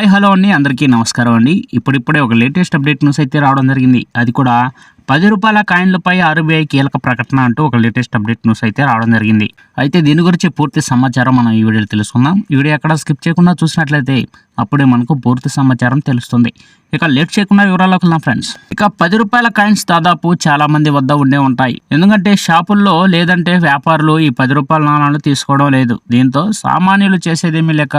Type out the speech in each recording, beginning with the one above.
Hi hello అండి. అందరికీ నమస్కారం అండి. ఇప్పుడిప్పుడే ఒక లేటెస్ట్ అప్డేట్ న్యూస్ అయితే రావడం జరిగింది. అది కూడా పది రూపాయల కాయిన్లపై ఆర్బీఐ కీలక ప్రకటన అంటూ ఒక లేటెస్ట్ అప్డేట్ న్యూస్ అయితే రావడం జరిగింది. అయితే దీని గురించి పూర్తి సమాచారం మనం ఈ వీడియోలో తెలుసుకుందాం. ఈ వీడియో ఎక్కడ స్కిప్ చేయకుండా చూసినట్లయితే అప్పుడే మనకు పూర్తి సమాచారం తెలుస్తుంది. ఇక లేట్ చేయకుండా వివరాలకు నా ఫ్రెండ్స్. ఇక పది రూపాయల కాయిన్స్ దాదాపు చాలా మంది వద్ద ఉండే ఉంటాయి. ఎందుకంటే షాపుల్లో లేదంటే వ్యాపారులు ఈ పది రూపాయల నాణాలు తీసుకోవడం లేదు. దీంతో సామాన్యులు చేసేదేమీ లేక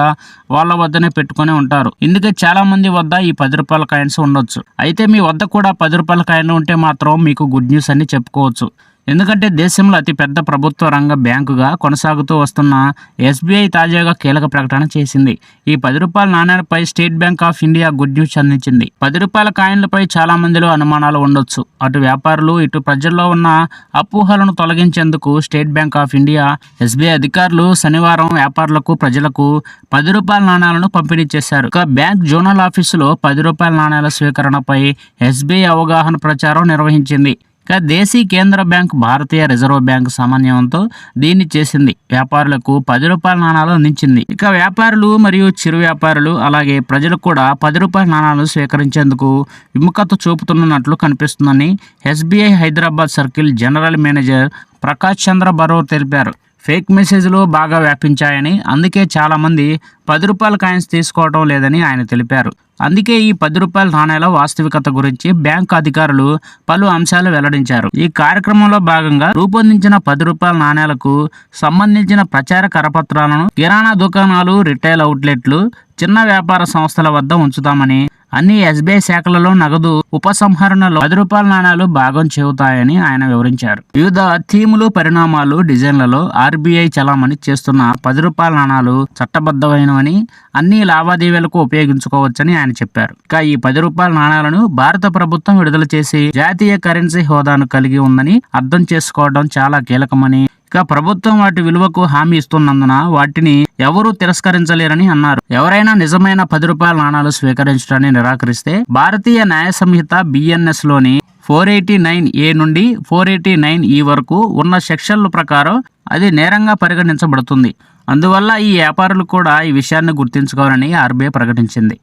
వాళ్ళ వద్దనే పెట్టుకొని ఉంటారు. ఇందుకే చాలా మంది వద్ద ఈ పది రూపాయల కాయిన్స్ ఉండొచ్చు. అయితే మీ వద్ద కూడా పది రూపాయల కాయిన్ ఉంటే మాత్రం మీకు గుడ్ న్యూస్ అని చెప్పుకోవచ్చు. ఎందుకంటే దేశంలో అతి పెద్ద ప్రభుత్వ రంగ బ్యాంకుగా కొనసాగుతూ వస్తున్న ఎస్బీఐ తాజాగా కీలక ప్రకటన చేసింది. ఈ పది రూపాయల నాణ్యాలపై State Bank of India good news అందించింది. పది రూపాయల కాయిన్లపై చాలా మందిలో అనుమానాలు ఉండొచ్చు. అటు వ్యాపారులు ఇటు ప్రజల్లో ఉన్న అపోహలను తొలగించేందుకు State Bank of India SBI అధికారులు శనివారం వ్యాపారులకు ప్రజలకు పది రూపాయల నాణ్యాలను పంపిణీ చేశారు. ఇక బ్యాంక్ జోనల్ ఆఫీసులో పది రూపాయల నాణ్యాల స్వీకరణపై ఎస్బీఐ అవగాహన ప్రచారం నిర్వహించింది. ఇక దేశీ కేంద్ర బ్యాంక్ భారతీయ రిజర్వ్ బ్యాంక్ సమన్వయంతో దీన్ని చేసింది. వ్యాపారులకు పది రూపాయల నాణాలు అందించింది. ఇక వ్యాపారులు మరియు చిరు వ్యాపారులు అలాగే ప్రజలు కూడా పది రూపాయల నాణాలు స్వీకరించేందుకు విముఖత చూపుతున్నట్లు కనిపిస్తుందని SBI Hyderabad circle general manager Prakash Chandra Baror తెలిపారు. ఫేక్ మెసేజ్లు బాగా వ్యాపించాయని అందుకే చాలామంది పది రూపాయల కాయిన్స్ తీసుకోవటం లేదని ఆయన తెలిపారు. అందుకే ఈ పది రూపాయల నాణేల వాస్తవికత గురించి బ్యాంకు అధికారులు పలు అంశాలు వెల్లడించారు. ఈ కార్యక్రమంలో భాగంగా రూపొందించిన పది రూపాయల నాణేలకు సంబంధించిన ప్రచార కరపత్రాలను కిరాణా దుకాణాలు రిటైల్ అవుట్లెట్లు చిన్న వ్యాపార సంస్థల వద్ద ఉంచుతామని అన్ని ఎస్బీఐ శాఖలలో నగదు ఉపసంహరణలో పది రూపాయల నాణాలు భాగం చెబుతాయని ఆయన వివరించారు. వివిధ థీములు పరిణామాలు డిజైన్లలో ఆర్బీఐ చలామణి చేస్తున్న పది రూపాయల నాణాలు చట్టబద్ధమైనవని అన్ని లావాదేవీలకు ఉపయోగించుకోవచ్చని ఆయన చెప్పారు. ఇక ఈ పది రూపాయల నాణాలను భారత ప్రభుత్వం విడుదల చేసి జాతీయ కరెన్సీ హోదాను కలిగి ఉందని అర్థం చేసుకోవడం చాలా కీలకమని ఇక ప్రభుత్వం వాటి విలువకు హామీ ఇస్తున్నందున వాటిని ఎవరూ తిరస్కరించలేరని అన్నారు. ఎవరైనా నిజమైన పది రూపాయల నాణాలు స్వీకరించడాన్ని నిరాకరిస్తే భారతీయ న్యాయ సంహిత బిఎన్ఎస్లోని ఫోర్ ఎయిటీ నైన్ ఏ నుండి ఫోర్ ఎయిటీ నైన్ ఈ వరకు ఉన్న సెక్షన్ల ప్రకారం అది నేరంగా పరిగణించబడుతుంది. అందువల్ల ఈ వ్యాపారులు కూడా ఈ విషయాన్ని గుర్తించుకోవాలని ఆర్బీఐ ప్రకటించింది.